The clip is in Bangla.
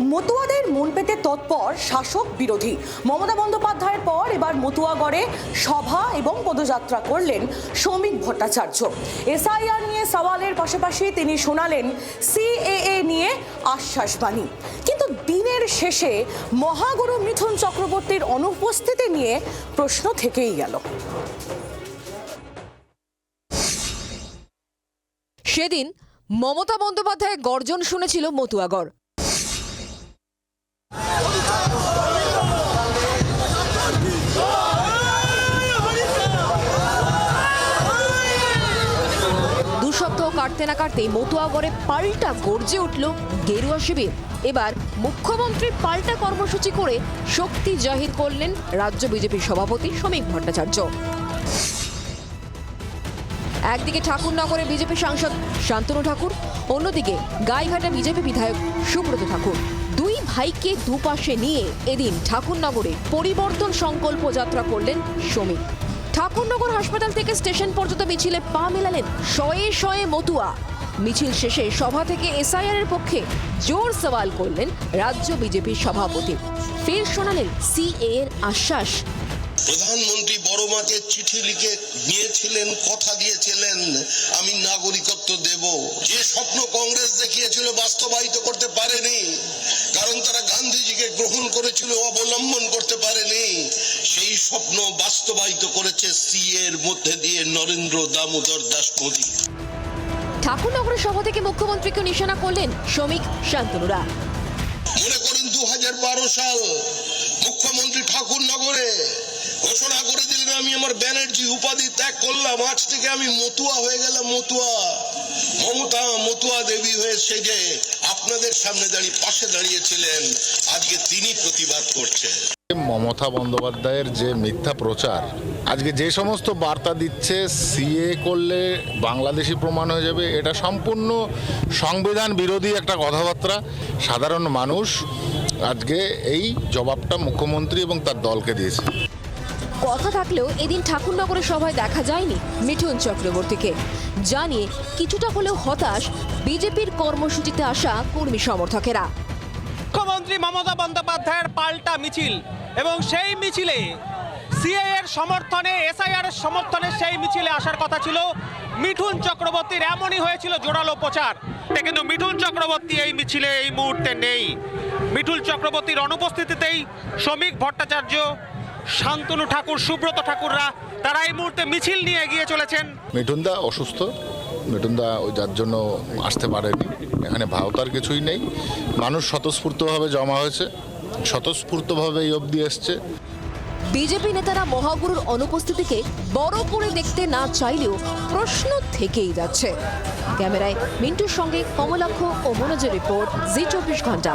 মতুয়াদের মন পেতে তৎপর শাসক বিরোধী। মমতা বন্দ্যোপাধ্যায়ের পর এবার মতুয়াগড়ে সভা এবং পদযাত্রা করলেন শ্রমিক ভট্টাচার্য। এসআইআর নিয়ে সওয়ালের পাশাপাশি তিনি শোনালেন সিএএ নিয়ে আশ্বাসবাণী। কিন্তু দিনের শেষে মহাগুরু মিথুন চক্রবর্তীর অনুপস্থিতি নিয়ে প্রশ্ন থেকেই গেল। সেদিন মমতা বন্দ্যোপাধ্যায়ের গর্জন শুনেছিল মতুয়াগড়। কাটতে না কাটতেই মতুয়াগড়ে পাল্টা গর্জে উঠল গেরুয়া শিবির। এবার মুখ্যমন্ত্রী পাল্টা কর্মসূচি করে শক্তি জাহির করলেন রাজ্য বিজেপির সভাপতি শ্রমিক ভট্টাচার্য। একদিকে ঠাকুরনগরে বিজেপি সাংসদ শান্তনু ঠাকুর, অন্যদিকে গাইঘাটা বিজেপি বিধায়ক সুব্রত ঠাকুর। দুই ভাইকে দুপাশে নিয়ে এদিন ঠাকুরনগরে পরিবর্তন সংকল্প যাত্রা করলেন শ্রমিক ঠাকুরনগর হাসপাতাল থেকে স্টেশন পর্যন্ত মিছিলে পা মেলালেন শয়ে শয়ে মতুয়া। মিছিল শেষে সভা থেকে এসআইআর এর পক্ষে জোর সওয়াল করলেন রাজ্য বিজেপির সভাপতি। ফের শোনালেন সিএ এর আশ্বাস। প্রধানমন্ত্রী বড় মাকে চিঠি লিখে নিয়েছিলেন কথা দিয়েছিলেন, আমি নাগরিকত্ব দেব। যে স্বপ্ন কংগ্রেস দেখিয়েছিল, বাস্তবায়িত করতে পারেনি। কারণ তারা গান্ধীজিকে গ্রহণ করেছিল অবলম্বন করতে পারেনি। সেই স্বপ্ন বাস্তবায়িত করেছে সি এর মধ্যে দিয়ে নরেন্দ্র দামোদর দাস মোদী। ঠাকুরনগরের সভা থেকে মুখ্যমন্ত্রীকে নিশানা করলেন শ্রমিক শান্তনুরা। মনে করুন দু সাল মুখ্যমন্ত্রী ঠাকুরনগরে ঘোষণা করে দিলেন আমি আমার ব্যানার্জি উপাধি ত্যাগ করলাম আজ থেকে আমি মতুয়া হয়ে গেলাম মতুয়া। মমতা মতুয়া দেবী হয়ে সেজে আপনাদের সামনে দাঁড়িয়ে, পাশে দাঁড়িয়েছিলেন আজকে তিনি প্রতিবাদ করছেন। মমতা বন্দ্যোপাধ্যায়ের যে মিথ্যা প্রচার, আজকে যে সমস্ত বার্তা দিচ্ছে, সিএ করলে বাংলাদেশি প্রমাণ হয়ে যাবে, এটা সম্পূর্ণ সংবিধান বিরোধী একটা কথাবার্তা। সাধারণ মানুষ আজকে এই জবাবটা মুখ্যমন্ত্রী এবং তার দলকে দিয়েছে। কথা থাকলেও এদিন ঠাকুরনগরের সভায় দেখা যায়নি মিঠুন চক্রবর্তীকে। জানিয়ে কিছুটা হলেও হতাশ বিজেপির কর্মসূচিতে আসা কর্মী সমর্থকেরা। মুখ্যমন্ত্রী মমতা বন্দ্যোপাধ্যায়ের পাল্টা মিছিল এবং সেই মিছিলে সিএ এর সমর্থনে এসআইআর এর সমর্থনে সেই মিছিলে আসার কথা ছিল মিঠুন চক্রবর্তীর। এমনই হয়েছিল জোরালো প্রচার। কিন্তু মিঠুন চক্রবর্তী এই মিছিলে এই মুহূর্তে নেই। মিঠুন চক্রবর্তীর অনুপস্থিতিতেই শ্রমিক ভট্টাচার্য শান্তনু ঠাকুর সুব্রত ঠাকুররা তারা এই মুহূর্তে মিছিল নিয়ে এগিয়ে চলেছেন। মিঠুনদা অসুস্থ। মিঠুনদা ওই যার জন্য আসতে পারেনি। এখানে ভাওতার কিছুই নেই। মানুষ স্বতঃস্ফূর্তভাবে জমা হয়েছে। স্বতঃস্ফূর্তভাবে এই অবধি এসছে। বিজেপি নেতারা মহাগুরুর অনুপস্থিতিকে বড় করে দেখতে না চাইলেও প্রশ্ন থেকেই যাচ্ছে। ক্যামেরায় মিন্টুর সঙ্গে কমলাক্ষ ও মনোজের রিপোর্ট জি চব্বিশ ঘণ্টা।